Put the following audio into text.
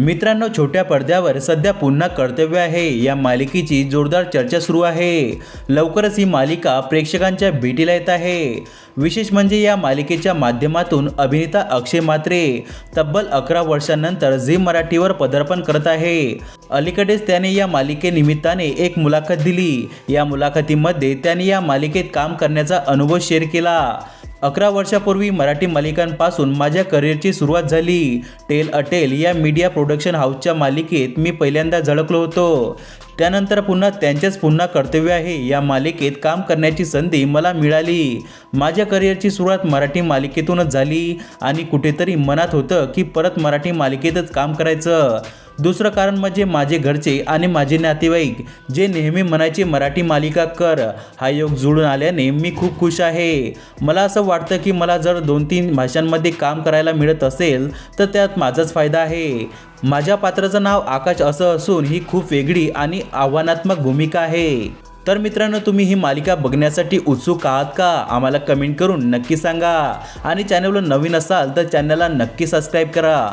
मित्रांनो छोट्या पडद्यावर सध्या पुन्हा कर्तव्य आहे. या मालिकेची जोरदार चर्चा सुरू आहे. लवकरच ही मालिका प्रेक्षकांच्या भेटीला येत आहे. विशेष म्हणजे या मालिकेच्या माध्यमातून अभिनेता अक्षय मात्रे तब्बल अकरा वर्षांनंतर झी मराठीवर पदार्पण करत आहे. अलीकडेच त्याने या मालिकेनिमित्ताने एक मुलाखत दिली. या मुलाखतीमध्ये त्याने या मालिकेत काम करण्याचा अनुभव शेअर केला. अकरा वर्षापूर्वी मराठी मालिकांपासून माझ्या करिअरची सुरुवात झाली. टेल अटेल या मीडिया प्रोडक्शन हाऊसच्या मालिकेत मी पहिल्यांदा झळकलो होतो. त्यानंतर पुन्हा त्यांचेच पुन्हा कर्तव्य आहे. या मालिकेत काम करण्याची संधी मला मिळाली. माझ्या करिअरची सुरुवात मराठी मालिकेतूनच झाली आणि कुठेतरी मनात होतं की परत मराठी मालिकेतच काम करायचं. दुसरं कारण म्हणजे माझे घरचे आणि माझे नातेवाईक जे नेहमी म्हणायचे मराठी मालिका कर. हा योग जुळून आल्याने मी खूप खुश आहे. मला असं वाटतं की मला जर दोन तीन भाषांमध्ये काम करायला मिळत असेल तर त्यात माझाच फायदा आहे. माझ्या पात्राचं नाव आकाश असं असून ही खूप वेगळी आणि आव्हानात्मक भूमिका आहे. तर मित्रांनो तुम्ही ही मालिका बघण्यासाठी उत्सुक आहात का? आम्हाला कमेंट करून नक्की सांगा. आणि चॅनलवर नवीन असाल तर चॅनलला नक्की सबस्क्राईब करा.